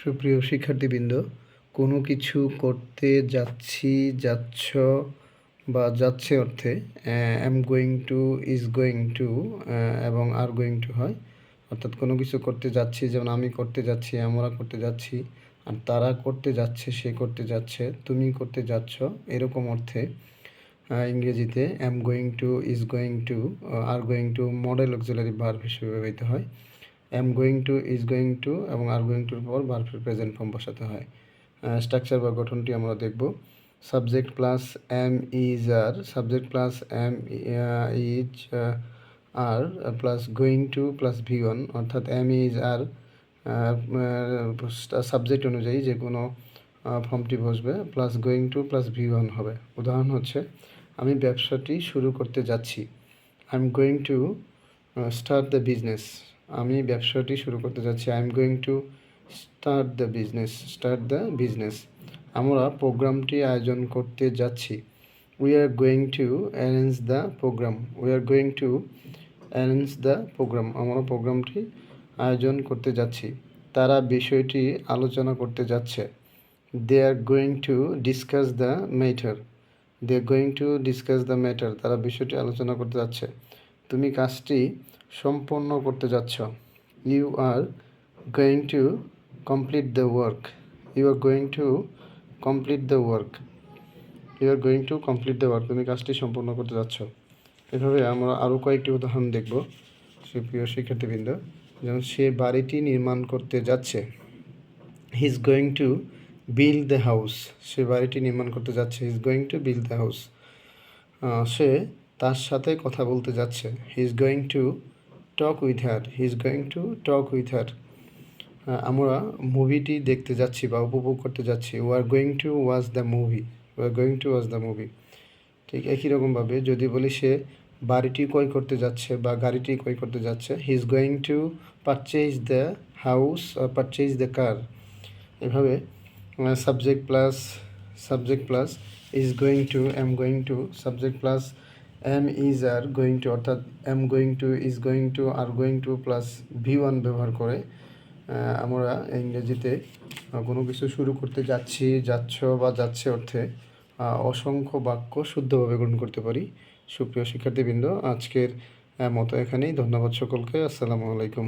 সুপ্রিয় শিক্ষার্থীবৃন্দ, কোনো কিছু করতে যাচ্ছি, যাচ্ছ বা যাচ্ছে অর্থে am going to is going to এবং আর গোয়িং টু হয়। অর্থাৎ কোনো কিছু করতে যাচ্ছি, যেমন আমি করতে যাচ্ছি, আমরা করতে যাচ্ছি, আর তারা করতে যাচ্ছে, সে করতে যাচ্ছে, তুমি করতে যাচ্ছ, এরকম অর্থে ইংরেজিতে am going to is going to are going to modal auxiliary verb হিসেবে ব্যবহৃত হয়। Am going to is going to এবং আর গোয়িং টুর পর ভার্বের প্রেজেন্ট ফর্ম বসাতে হয়। স্ট্রাকচার বা গঠনটি আমরা দেখব। Subject plus am is are subject plus am is are plus going to plus V one অর্থাৎ এম ইজ আর সাবজেক্ট অনুযায়ী যে কোনো ফর্মটি বসবে plus going to plus V one হবে। উদাহরণ হচ্ছে, আমি ব্যবসাটি শুরু করতে যাচ্ছি। I am going to start the business আমি ব্যবসাটি শুরু করতে যাচ্ছি। I am going to start the business start the business আমরা প্রোগ্রামটি আয়োজন করতে যাচ্ছি। We are going to arrange the programme we are going to arrange the programme আমরা প্রোগ্রামটি আয়োজন করতে যাচ্ছি। তারা বিষয়টি আলোচনা করতে যাচ্ছে। They are going to discuss the matter they are going to discuss the matter তারা বিষয়টি আলোচনা করতে যাচ্ছে। তুমি কাজটি সম্পন্ন করতে যাচ্ছ। You are going to complete the work you are going to complete the work you are going to complete the work তুমি কাজটি সম্পন্ন করতে যাচ্ছ। এভাবে আমরা আরও কয়েকটি উদাহরণ দেখব সে প্রিয় শিক্ষার্থীবৃন্দ। যেমন, সে বাড়িটি নির্মাণ করতে যাচ্ছে। He is going to build the house সে বাড়িটি নির্মাণ করতে যাচ্ছে। Is going to build the house সে তার সাথে কথা বলতে যাচ্ছে। He is going to talk with her he is going to talk with her আমরা মুভিটি দেখতে যাচ্ছি বা উপভোগ করতে যাচ্ছি। We are going to watch the movie we are going to watch the movie ঠিক একই রকমভাবে যদি বলি সে বাড়িটি ক্রয় করতে যাচ্ছে বা গাড়িটি ক্রয় করতে যাচ্ছে he is going to purchase the house R purchase the car এভাবে subject plus subject plus is going to am going to subject plus am is are going to অর্থাৎ am going to is going to are going to plus V one ব্যবহার করে আমরা ইংরেজিতে কোনো কিছু শুরু করতে যাচ্ছি, যাচ্ছ বা যাচ্ছে অর্থে অসংখ্য বাক্য শুদ্ধভাবে গ্রহণ করতে পারি। সুপ্রিয় শিক্ষার্থীবৃন্দ, আজকের মতো এখানেই। ধন্যবাদ সকলকে। আসসালামু আলাইকুম।